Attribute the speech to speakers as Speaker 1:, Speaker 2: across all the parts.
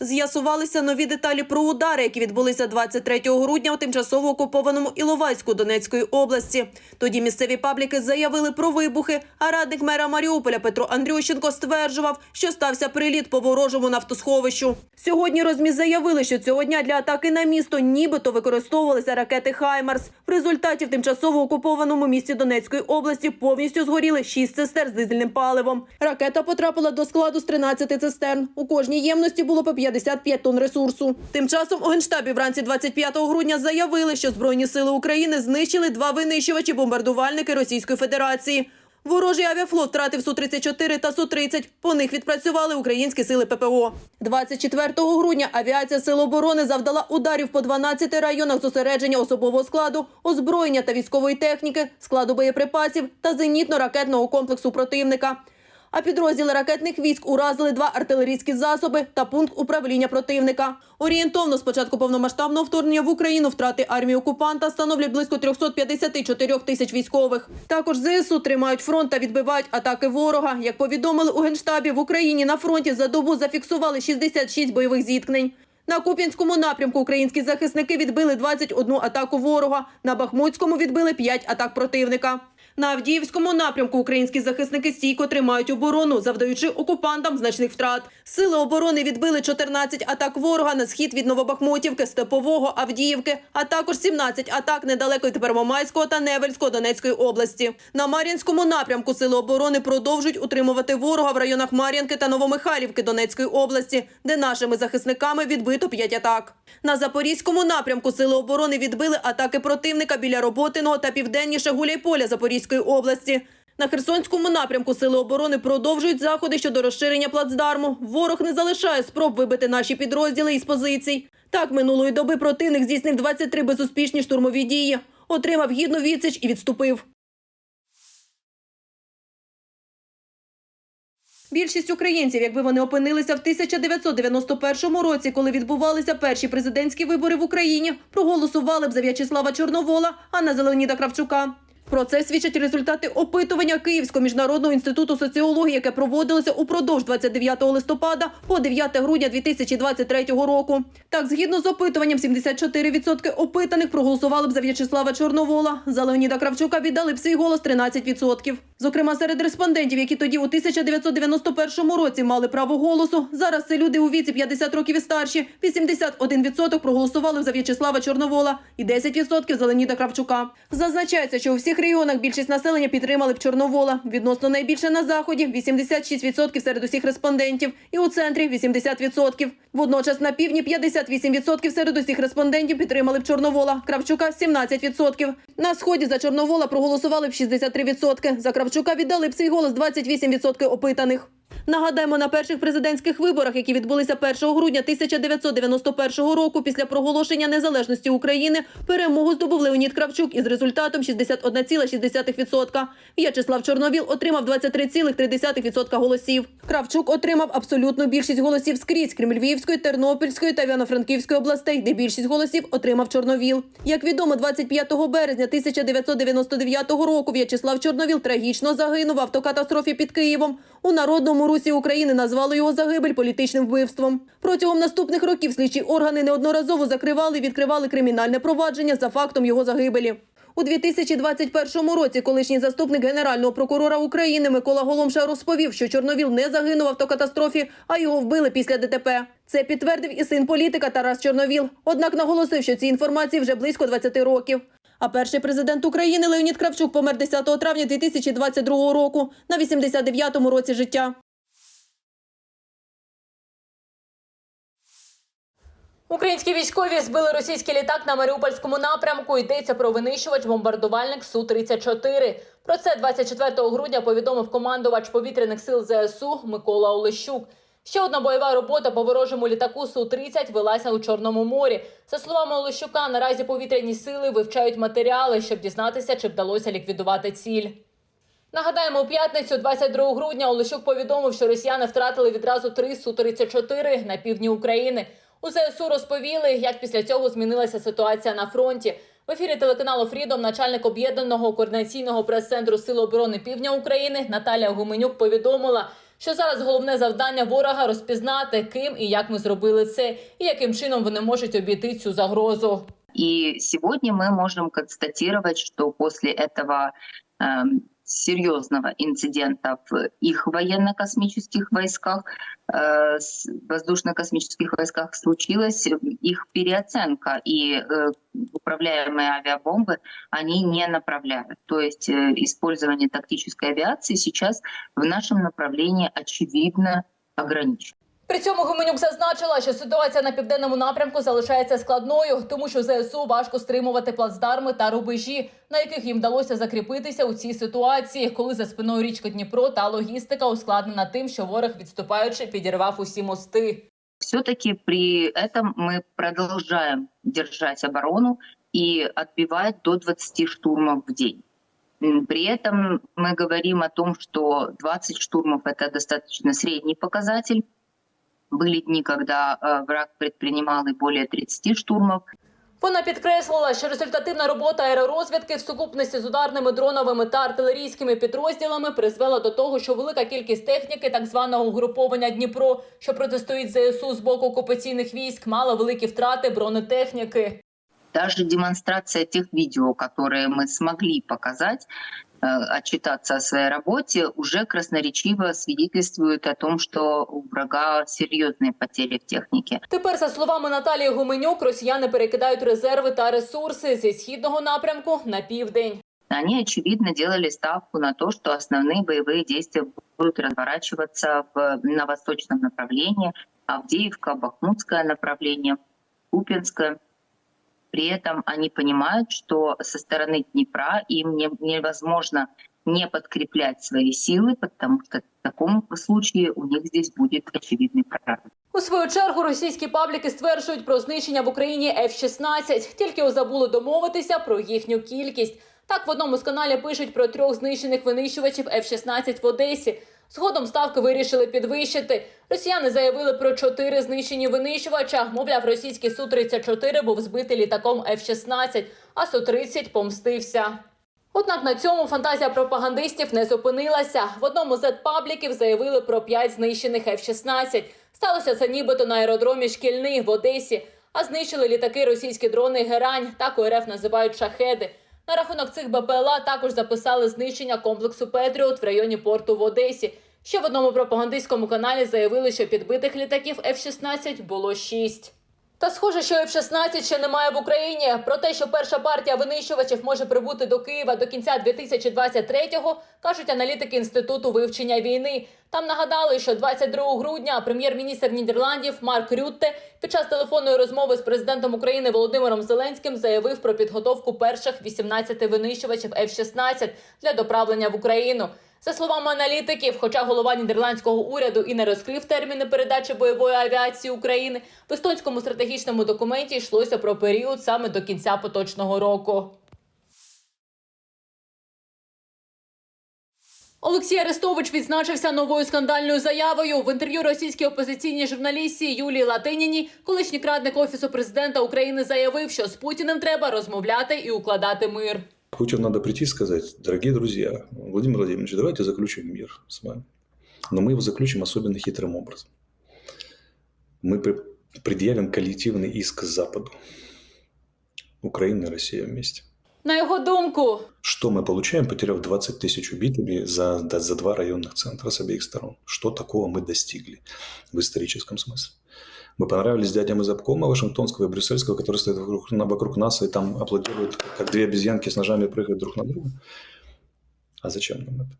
Speaker 1: З'ясувалися нові деталі про удари, які відбулися 23 грудня у тимчасово окупованому Іловайську Донецької області. Тоді місцеві пабліки заявили про вибухи. А радник мера Маріуполя Петро Андрющенко стверджував, що стався приліт по ворожому нафтосховищу. Сьогодні розмі заявили, що цього дня для атаки на місто нібито використовувалися ракети Хаймарс. В результаті в тимчасово окупованому місті Донецької області повністю згоріли 6 цистерн з дизельним паливом. Ракета потрапила до складу з 13 цистерн. У кожній ємності було по 55 тонн ресурсу. Тим часом у генштабі вранці 25 грудня заявили, що збройні сили України знищили два винищувачі бомбардувальники Російської Федерації. Ворожий авіафлот втратив Су-34 та Су-30. По них відпрацювали українські сили ППО. 24 грудня авіація Сил оборони завдала ударів по 12 районах зосередження особового складу, озброєння та військової техніки, складу боєприпасів та зенітно-ракетного комплексу противника. А підрозділи ракетних військ уразили два артилерійські засоби та пункт управління противника. Орієнтовно з початку повномасштабного вторгнення в Україну втрати армії окупанта становлять близько 354 тисяч військових. Також ЗСУ тримають фронт та відбивають атаки ворога. Як повідомили у генштабі, в Україні на фронті за добу зафіксували 66 бойових зіткнень. На Куп'янському напрямку українські захисники відбили 21 атаку ворога. На Бахмутському відбили 5 атак противника. На Авдіївському напрямку українські захисники стійко тримають оборону, завдаючи окупантам значних втрат. Сили оборони відбили 14 атак ворога на схід від Новобахмутівки, Степового, Авдіївки, а також 17 атак недалеко від Первомайського та Невельського Донецької області. На Мар'їнському напрямку сили оборони продовжують утримувати ворога в районах Мар'їнки та Новомихайлівки Донецької області, де нашими захисниками відбито 5 атак. На Запорізькому напрямку сили оборони відбили атаки противника біля Роботиного та південніше Гуляйполя Запорізької області. На Херсонському напрямку сили оборони продовжують заходи щодо розширення плацдарму. Ворог не залишає спроб вибити наші підрозділи із позицій. Так, минулої доби противник здійснив 23 безуспішні штурмові дії, отримав гідну відсіч і відступив. Більшість українців, якби вони опинилися в 1991 році, коли відбувалися перші президентські вибори в Україні, проголосували б за В'ячеслава Чорновола, а не за Леоніда Кравчука. Про це свідчать результати опитування Київського міжнародного інституту соціології, яке проводилося упродовж 29 листопада по 9 грудня 2023 року. Так, згідно з опитуванням, 74% опитаних проголосували б за В'ячеслава Чорновола. За Леоніда Кравчука віддали б свій голос 13%. Зокрема, серед респондентів, які тоді у 1991 році мали право голосу, зараз це люди у віці 50 років і старші. 81% проголосували за В'ячеслава Чорновола і 10% за Леоніда Кравчука. Зазначається, що у всіх регіонах більшість населення підтримали б Чорновола. Відносно найбільше на заході 86% серед усіх респондентів, і у центрі 80%. Водночас на півдні 58% серед усіх респондентів підтримали б Чорновола. Кравчука 17%. На сході за Чорновола проголосували б 63%. За Кравчука віддали б свій голос 28% опитаних. Нагадаємо, на перших президентських виборах, які відбулися 1 грудня 1991 року, після проголошення незалежності України, перемогу здобув Леонід Кравчук із результатом 61,6%. В'ячеслав Чорновіл отримав 23,3% голосів. Кравчук отримав абсолютну більшість голосів скрізь, крім Львівської, Тернопільської та Івано-Франківської областей, де більшість голосів отримав Чорновіл. Як відомо, 25 березня 1999 року В'ячеслав Чорновіл трагічно загинув в автокатастрофі під Києвом. У народному русі України назвали його загибель політичним вбивством. Протягом наступних років слідчі органи неодноразово закривали і відкривали кримінальне провадження за фактом його загибелі. У 2021 році колишній заступник генерального прокурора України Микола Голомша розповів, що Чорновіл не загинув в автокатастрофі, а його вбили після ДТП. Це підтвердив і син політика Тарас Чорновіл. Однак наголосив, що цій інформації вже близько 20 років. А перший президент України Леонід Кравчук помер 10 травня 2022 року на 89-му році життя.
Speaker 2: Українські військові збили російський літак на Маріупольському напрямку. Йдеться про винищувач бомбардувальник су 34 Про це 24 грудня повідомив командувач повітряних сил ЗСУ Микола Олещук. Ще одна бойова робота по ворожому літаку су 30 велася у Чорному морі. За словами Олещука, наразі повітряні сили вивчають матеріали, щоб дізнатися, чи вдалося ліквідувати ціль. Нагадаємо, у п'ятницю, 22 грудня, Олещук повідомив, що росіяни втратили відразу три Су-34 на півдні України. У ЗСУ розповіли, як після цього змінилася ситуація на фронті. В ефірі телеканалу Фрідом начальник об'єднаного координаційного прес-центру Сил оборони Півдня України Наталія Гуменюк повідомила, що зараз головне завдання ворога розпізнати, ким і як ми зробили це, і яким чином вони можуть обійти цю загрозу.
Speaker 3: И сегодня мы можем констатировать, что после этого эм, серьезного инцидента в их военно-космических войсках, э, воздушно-космических войсках случилась их переоценка, и э, управляемые авиабомбы они не направляют. То есть э, использование тактической авиации сейчас в нашем направлении очевидно ограничено.
Speaker 2: При цьому Гуменюк зазначила, що ситуація на південному напрямку залишається складною, тому що ЗСУ важко стримувати плацдарми та рубежі, на яких їм вдалося закріпитися у цій ситуації, коли за спиною річка Дніпро та логістика ускладнена тим, що ворог відступаючи підірвав усі мости.
Speaker 3: все-таки при этом мы продолжаем держать оборону и отбивать до 20 штурмов в день. М, При этом мы говорим о том, что 20 штурмов это достаточно средний показатель. Были дни, когда э, враг предпринимал и более 30 штурмов.
Speaker 2: Вона підкреслила, що результативна робота аеророзвідки в сукупності з ударними дроновими та артилерійськими підрозділами призвела до того, що велика кількість техніки так званого угруповання Дніпро, що протистоїть ЗСУ з боку окупаційних військ, мала великі втрати бронетехніки.
Speaker 3: Даже демонстрация тех видео, которые мы смогли показать, э, отчитаться о своей работе, уже красноречиво свидетельствует о том, что у врага серьезные потери в технике.
Speaker 2: Тепер, за словами Наталії Гуменюк, росіяни перекидають резерви та ресурси зі східного напрямку на південь.
Speaker 3: Они, очевидно, делали ставку на то, что основные боевые действия будут разворачиваться в, на восточном направлении, Авдеевка, Бахмутское направление, Купинское. При этом они понимают, что со стороны Днепра им не- невозможно не подкреплять свои силы, потому что в таком случае у них здесь будет очевидный прорыв.
Speaker 2: У свою чергу російські пабліки стверджують про знищення в Україні F-16, тільки забули домовитися про їхню кількість. Так в одному з каналів пишуть про трьох знищених винищувачів F-16 в Одесі. Згодом ставки вирішили підвищити. Росіяни заявили про чотири знищені винищувача. Мовляв, російський Су-34 був збитий літаком F-16, а Су-30 помстився. Однак на цьому фантазія пропагандистів не зупинилася. В одному з пабліків заявили про п'ять знищених F-16. Сталося це нібито на аеродромі Шкільний в Одесі. А знищили літаки російські дрони Герань, так у РФ називають шахеди. На рахунок цих БПЛА також записали знищення комплексу Петріот в районі порту в Одесі. Ще в одному пропагандистському каналі заявили, що підбитих літаків F-16 було шість. Та схоже, що F-16 ще немає в Україні. Про те, що перша партія винищувачів може прибути до Києва до кінця 2023-го, кажуть аналітики інституту вивчення війни. Там нагадали, що 22 грудня прем'єр-міністр Нідерландів Марк Рютте під час телефонної розмови з президентом України Володимиром Зеленським заявив про підготовку перших 18 винищувачів F-16 для доправлення в Україну. За словами аналітиків, хоча голова нідерландського уряду і не розкрив терміни передачі бойової авіації України, в естонському стратегічному документі йшлося про період саме до кінця поточного року. Олексій Арестович відзначився новою скандальною заявою в інтерв'ю російській опозиційній журналістці Юлії Латиніні. Колишній крадник офісу президента України заявив, що з Путіним треба розмовляти і укладати мир.
Speaker 4: Путину надо прийти и сказать, дорогие друзья, Владимир Владимирович, давайте заключим мир с вами. Но мы его заключим особенно хитрым образом. Мы предъявим коллективный иск Западу. Украина и Россия вместе.
Speaker 2: На його думку,
Speaker 4: Что мы получаем, потеряв 20 тысяч убитыми за, да, за два районных центра с обеих сторон? Что такого мы достигли в историческом смысле? Мы понравились дядям из обкома Вашингтонского и Брюссельского, которые стоят вокруг, на- вокруг нас и там аплодируют, как две обезьянки с ножами прыгают друг на друга. А зачем нам это?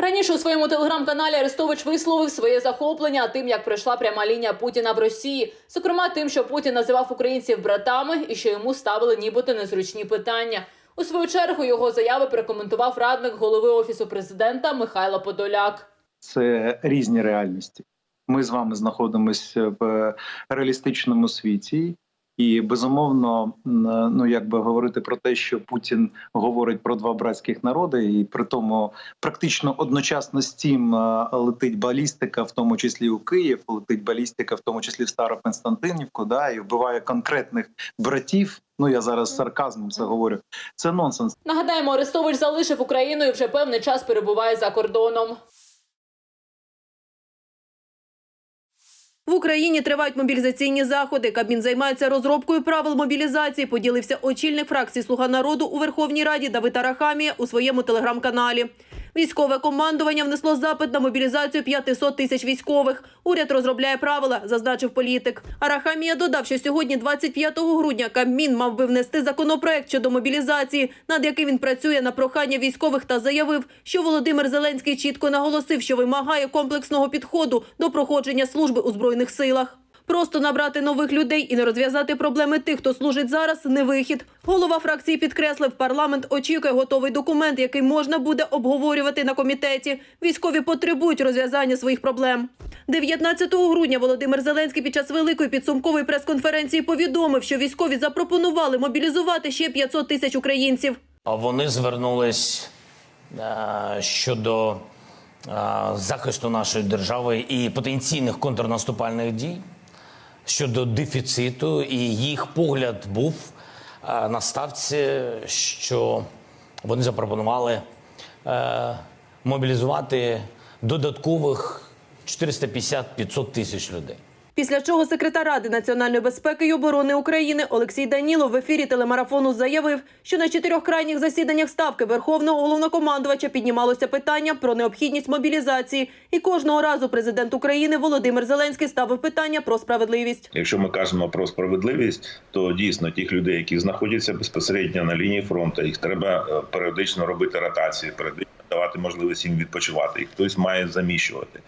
Speaker 2: Раніше у своєму телеграм-каналі Арестович висловив своє захоплення тим, як пройшла пряма лінія Путіна в Росії, зокрема тим, що Путін називав українців братами і що йому ставили нібито незручні питання. У свою чергу його заяви прокоментував радник голови офісу президента Михайло Подоляк.
Speaker 5: це різні реальності. Ми з вами знаходимося в реалістичному світі, і безумовно, ну якби говорити про те, що Путін говорить про два братських народи, і при тому практично одночасно з цим е, летить балістика, в тому числі у Київ, летить балістика, в тому числі в Староконстантинівку, да, і вбиває конкретних братів. Ну я зараз сарказмом це говорю. Це нонсенс.
Speaker 2: Нагадаємо, Арестович залишив Україну і вже певний час перебуває за кордоном.
Speaker 1: В Україні тривають мобілізаційні заходи. Кабмін займається розробкою правил мобілізації. Поділився очільник фракції Слуга народу у Верховній Раді Давид Арахамія у своєму телеграм-каналі. Військове командування внесло запит на мобілізацію 500 тисяч військових. Уряд розробляє правила, зазначив політик. Арахамія додав, що сьогодні, 25 грудня, Кабмін мав би внести законопроект щодо мобілізації, над яким він працює на прохання військових та заявив, що Володимир Зеленський чітко наголосив, що вимагає комплексного підходу до проходження служби у збройних силах. Просто набрати нових людей і не розв'язати проблеми тих, хто служить зараз, не вихід. Голова фракції підкреслив, парламент очікує готовий документ, який можна буде обговорювати на комітеті. Військові потребують розв'язання своїх проблем. 19 грудня Володимир Зеленський під час великої підсумкової прес-конференції повідомив, що військові запропонували мобілізувати ще 500 тисяч українців.
Speaker 6: А Вони звернулись е, щодо е, захисту нашої держави і потенційних контрнаступальних дій щодо дефіциту, і їх погляд був е, на ставці, що вони запропонували е, мобілізувати додаткових 450-500 тисяч людей.
Speaker 1: Після чого секретар Ради національної безпеки і оборони України Олексій Данілов в ефірі телемарафону заявив, що на чотирьох крайніх засіданнях ставки Верховного головнокомандувача піднімалося питання про необхідність мобілізації, і кожного разу президент України Володимир Зеленський ставив питання про справедливість.
Speaker 7: Якщо ми кажемо про справедливість, то дійсно тих людей, які знаходяться безпосередньо на лінії фронту, їх треба е, періодично робити ротації, періодично можливість їм відпочивати. Їх хтось має заміщувати.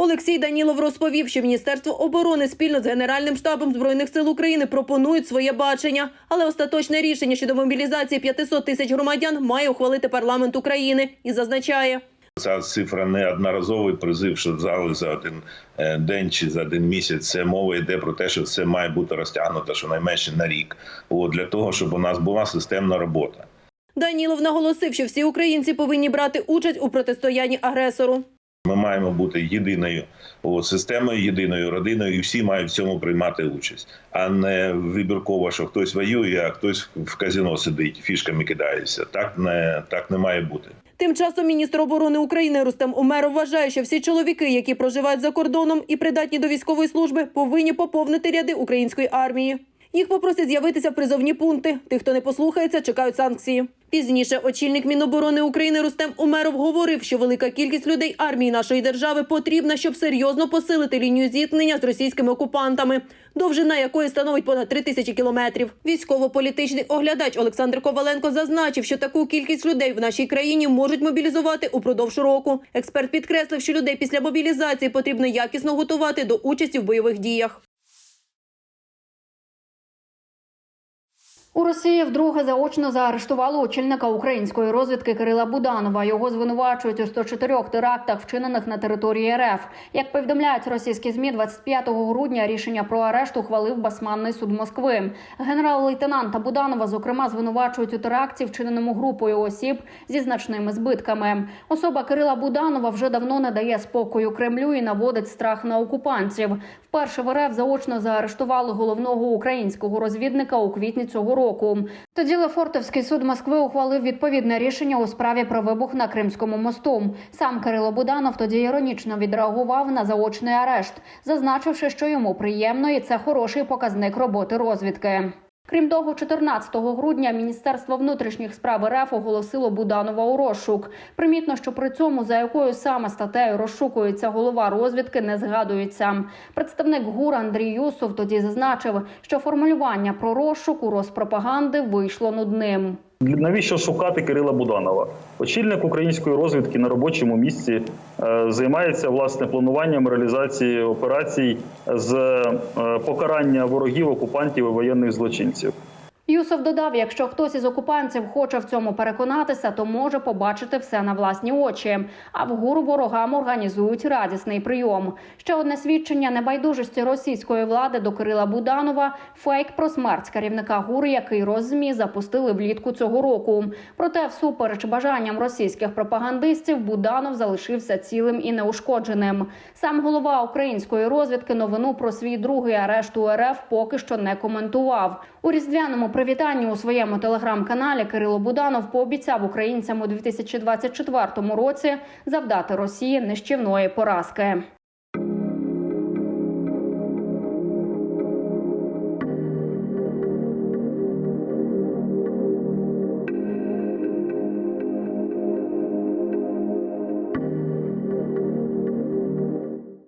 Speaker 1: Олексій Данілов розповів, що Міністерство оборони спільно з Генеральним штабом збройних сил України пропонують своє бачення, але остаточне рішення щодо мобілізації 500 тисяч громадян має ухвалити парламент України і зазначає.
Speaker 7: Ця цифра не одноразовий призив, що зали за один е, день чи за один місяць. Це мова йде про те, що це має бути розтягнуто щонайменше на рік. От для того, щоб у нас була системна робота.
Speaker 1: Данілов наголосив, що всі українці повинні брати участь у протистоянні агресору.
Speaker 7: Ми маємо бути єдиною системою, єдиною родиною, і всі мають в цьому приймати участь, а не вибірково, що хтось воює, а хтось в казино сидить, фішками кидається. Так не так не має бути.
Speaker 1: Тим часом міністр оборони України Рустем Умеров вважає, що всі чоловіки, які проживають за кордоном і придатні до військової служби, повинні поповнити ряди української армії. Їх попросять з'явитися в призовні пункти. Тих, хто не послухається, чекають санкції. Пізніше очільник Міноборони України Рустем Умеров говорив, що велика кількість людей армії нашої держави потрібна, щоб серйозно посилити лінію зіткнення з російськими окупантами, довжина якої становить понад три тисячі кілометрів. Військово-політичний оглядач Олександр Коваленко зазначив, що таку кількість людей в нашій країні можуть мобілізувати упродовж року. Експерт підкреслив, що людей після мобілізації потрібно якісно готувати до участі в бойових діях.
Speaker 8: У Росії вдруге заочно заарештували очільника української розвідки Кирила Буданова. Його звинувачують у 104 терактах, вчинених на території РФ. Як повідомляють російські змі, 25 грудня рішення про арешт ухвалив басманний суд Москви. Генерал-лейтенанта Буданова, зокрема, звинувачують у теракті, вчиненому групою осіб зі значними збитками. Особа Кирила Буданова вже давно не дає спокою Кремлю і наводить страх на окупантів. Вперше в РФ заочно заарештували головного українського розвідника у квітні цього року. Тоді Лефортовський суд Москви ухвалив відповідне рішення у справі про вибух на Кримському мосту. Сам Кирило Буданов тоді іронічно відреагував на заочний арешт, зазначивши, що йому приємно і це хороший показник роботи розвідки. Крім того, 14 грудня Міністерство внутрішніх справ РФ оголосило Буданова у розшук. Примітно, що при цьому за якою саме статтею розшукується голова розвідки, не згадується. Представник ГУР Андрій Юсов тоді зазначив, що формулювання про розшук у розпропаганди вийшло нудним.
Speaker 9: Навіщо шукати Кирила Буданова? Очільник української розвідки на робочому місці е, займається власне плануванням реалізації операцій з е, покарання ворогів, окупантів і воєнних злочинців.
Speaker 8: Юсов додав, якщо хтось із окупантів хоче в цьому переконатися, то може побачити все на власні очі. А в гуру ворогам організують радісний прийом. Ще одне свідчення небайдужості російської влади до Кирила Буданова фейк про смерть керівника ГУР, який роззмі запустили влітку цього року. Проте, всупереч бажанням російських пропагандистів, Буданов залишився цілим і неушкодженим. Сам голова української розвідки новину про свій другий арешт у РФ поки що не коментував. У різдвяному привітанні у своєму телеграм-каналі Кирило Буданов пообіцяв українцям у 2024 році завдати Росії нищівної поразки.